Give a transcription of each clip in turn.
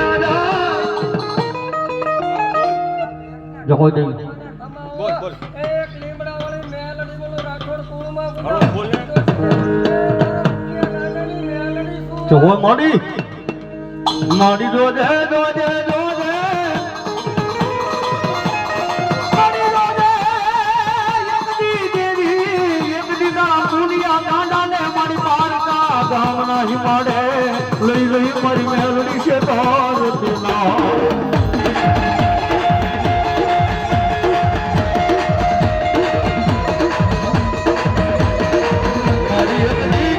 રાધા જગો દેવી બોલ બોલ. એક મેલડી બોલો રાઠોડ કુળમાં બોલ માડી. માડી દોજે દોજે દોજે માડી નહીં મળે લઈ લઈ મારી મેલડી છે તારતી ના મારી એકદી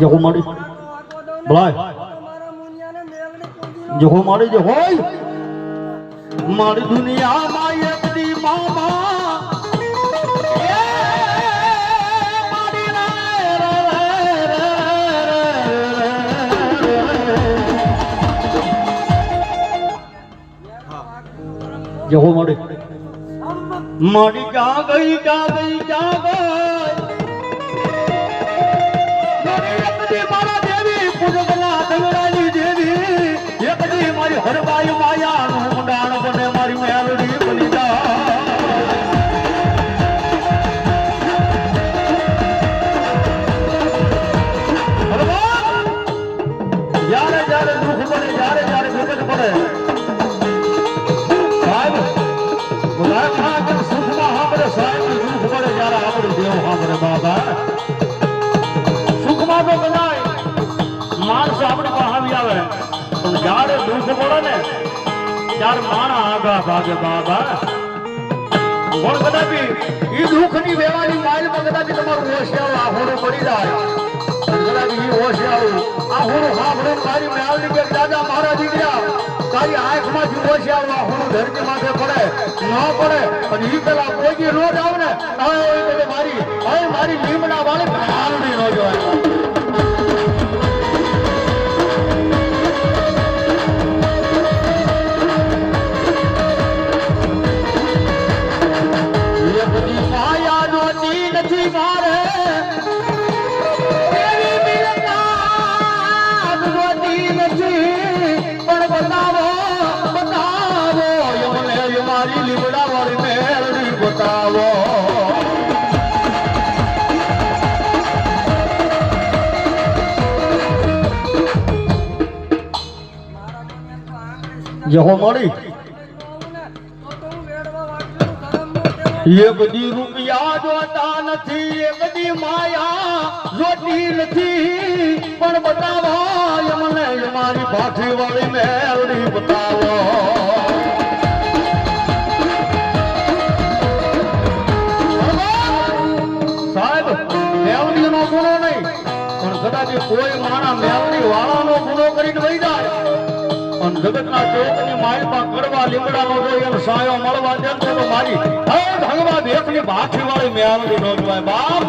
જેહો. તમારા મુનિયાને મેલડી કુંજીનો જેહો મારી મારી દુનિયામાં એકદી મામા. જહો જેહો મારી ક્યાં ગઈ ગઈ ગઈ. જ્યારે દુઃખ પડે ને, ત્યારે માણા આગા ભાગે બાબા. પણ કદાપી ઈ દુઃખની વેવાની માઇલમાં કદાપી તમારું હોશિયારું આહોડું પડી જાય. કદાપી ઈ હોશિયારું આહોડું સાંભળીને મારી મેળવી કે દાદા, મારા દીકરા તારી આંખમાંથી હોશિયારું હું ધરતી માથે પડે, ન પડે અને એ પેલા કોઈ નો આવ ને મારી મારી લીમડા વાળી ભાલડી નો જોવાય. જહો મળી. આવું ને તો તો હું વેડવા વાટલું ધરમ નો તેવો એ બધી રૂપિયા જોતા નથી, એ બધી માયા જોતી નથી. પણ બતાવો મને મારી ભાઠી વાળી મેળવી બતાવો. સાહેબ મેવડી નો નહીં, પણ કદાચ કોઈ માણા મેવડી વાળાનો ગુનો કરીને વહી જાય. જગતના ચોકની માયમાં કરવા લીમડાનો જોઈ એમ સાયો મળવા દે તો મારી હે ભગવાન એકની ભાઠી વાળી મેળવી નો જોવાય. બાપ!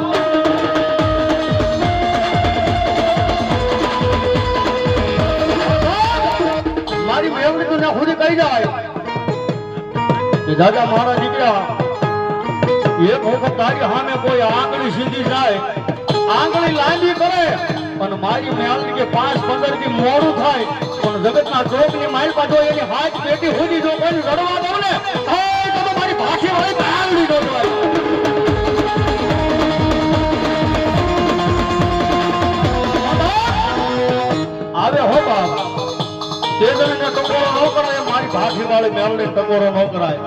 મારી મેળવી તો ના ખુદી કહી જાય? દાદા મારા દીકરા, એક વખત તારી સામે કોઈ આંગળી સીધી જાય. આંગળી લાંબી કરે. અને મારી મેળવી કે પાંચ પંદરથી મોડું થાય, પણ જગતના ચોકની માઇલ પાછો એની હાથ પેટી સુધી જો કોઈ રડવા દઉં ને તો મારી ભાષી વાળી મેળવી નો આવે હો બાપ. તે ટકોરો ન કરાય, મારી ભાખી વાળી મેળવી ટકોરો ન કરાય.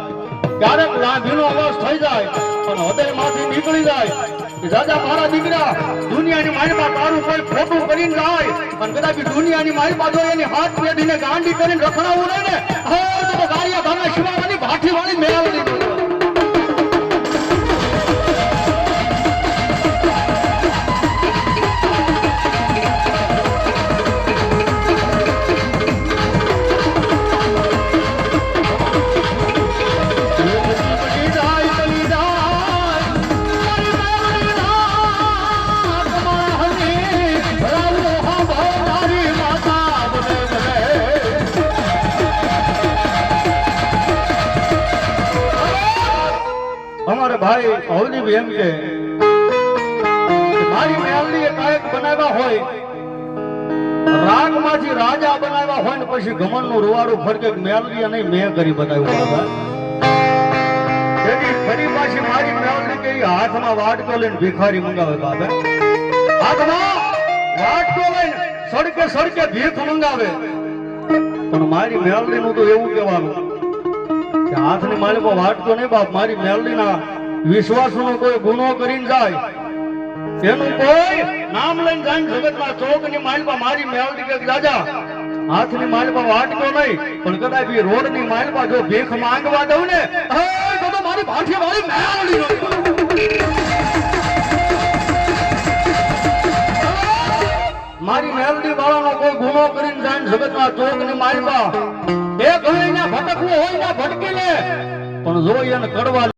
ક્યારેક લાંભીનો અવાજ થઈ જાય અને હૃદયમાંથી નીકળી જાય. દાદા મારા દીકરા, દુનિયાની મારીમાં તારું કોઈ ખોટું કરીને જાય અને કદાચ દુનિયાની મારીમાં જો એની હાથ પેઢીને ગાંડી કરીને રખડાવું નહીં ને, હા, તો ગાળિયા ગામના શિવાવાની ભાઠી વાળી મેળવી ભાઈ હવલીભાઈ એમ કે મારી મહેલની મેલડીએ કાંઈક બનાવ્યા હોય. રાગમાંથી રાજા બનાવ્યા હોય ને પછી ગમનનું રૂવાડું ફરકે મેલરી અને મેં કરી બતાવ્યું બાબા ફરી મેલડી સડકે ભીખ મંગાવે. પણ મારી મેલડી નું તો એવું કહેવાનું હાથની માલિકો વાટતો નહીં, બાપ, મારી મેલડીના વિશ્વાસનો કોઈ ગુનો કરીને જાય એનું કોઈ નામ લઈને જાય જગતમાં ચોકની માલિકા મારી મેળવી કે રાજા, હાથની માલિકા વાટકો નહીં, પણ કદાચ એ રોડની માલિકા જો ભીખ માંગવા દઉં ને તો મારી ભાઠી મારી મેળવી મારી મેલડી વાળાનો કોઈ ગુનો કરીને જાય ને જગતના ચોકની માલિકા એ ઘણી ભટકવું હોય ને ભટકી લે પણ જો એને કડવા